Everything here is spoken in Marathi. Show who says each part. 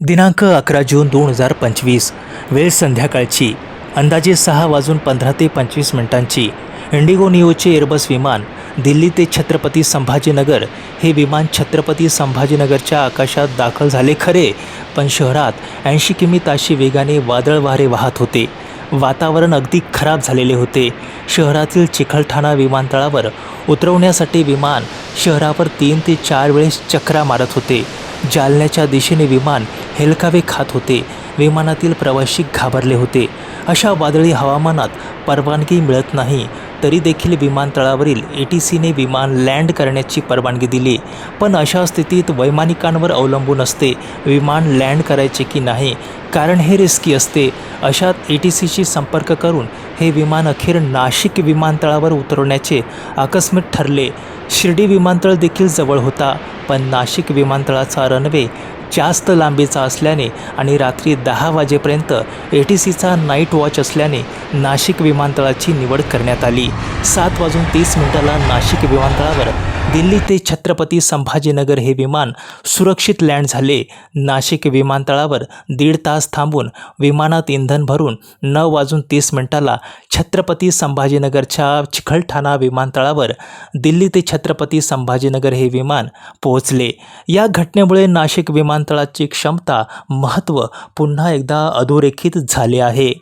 Speaker 1: दिनांक अकरा जून दोन हजार पंचवीस वेळ संध्याकाळची अंदाजे सहा वाजून पंधरा ते पंचवीस मिनिटांची इंडिगो नियोचे एअरबस विमान दिल्ली ते छत्रपती संभाजीनगर हे विमान छत्रपती संभाजीनगरच्या आकाशात दाखल झाले खरे पण शहरात ऐंशी किमी ताशी वेगाने वादळ वारे वाहत होते. वातावरण अगदी खराब झालेले होते. शहरातील चिखलठाणा विमानतळावर उतरवण्यासाठी विमान शहरावर तीन ते चार वेळेस चक्रा मारत होते. जालन्याच्या दिशेने विमान हेलकावे खात होते. विमानातील प्रवासी घाबरले होते. अशा वादळी हवामानात परवानगी मिळत नाही तरी देखील विमानतळावरील ए टी सीने विमान लँड करण्याची परवानगी दिली. पण अशा स्थितीत वैमानिकांवर अवलंबून असते विमान लँड करायचे की नाही कारण हे रिस्की असते. अशात ए टी सीशी संपर्क करून हे विमान अखेर नाशिक विमानतळावर उतरवण्याचे आकस्मिक ठरले. शिर्डी विमानतळ देखील जवळ होता. पण नाशिक विमानतळाचा रनवे जास्त लांबीचा असल्याने आणि रात्री दहा वाजेपर्यंत ए टी सीचा नाईट वॉच असल्याने नाशिक विमानतळाची निवड करण्यात आली. सात वाजून तीस मिनिटाला नाशिक विमानतळावर दिल्ली ते छत्रपती संभाजीनगर हे विमान सुरक्षित लँड झाले. नाशिक विमानतळावर दीड तास थांबून विमानात इंधन भरून नऊ वाजून तीस मिनिटाला छत्रपती संभाजीनगरच्या चिखलठाणा विमानतळावर दिल्ली ते छत्रपती संभाजीनगर हे विमान पोहोचले. या घटनेमुळे नाशिक विमानतळाची क्षमता महत्त्व पुन्हा एकदा अधोरेखित झाले आहे.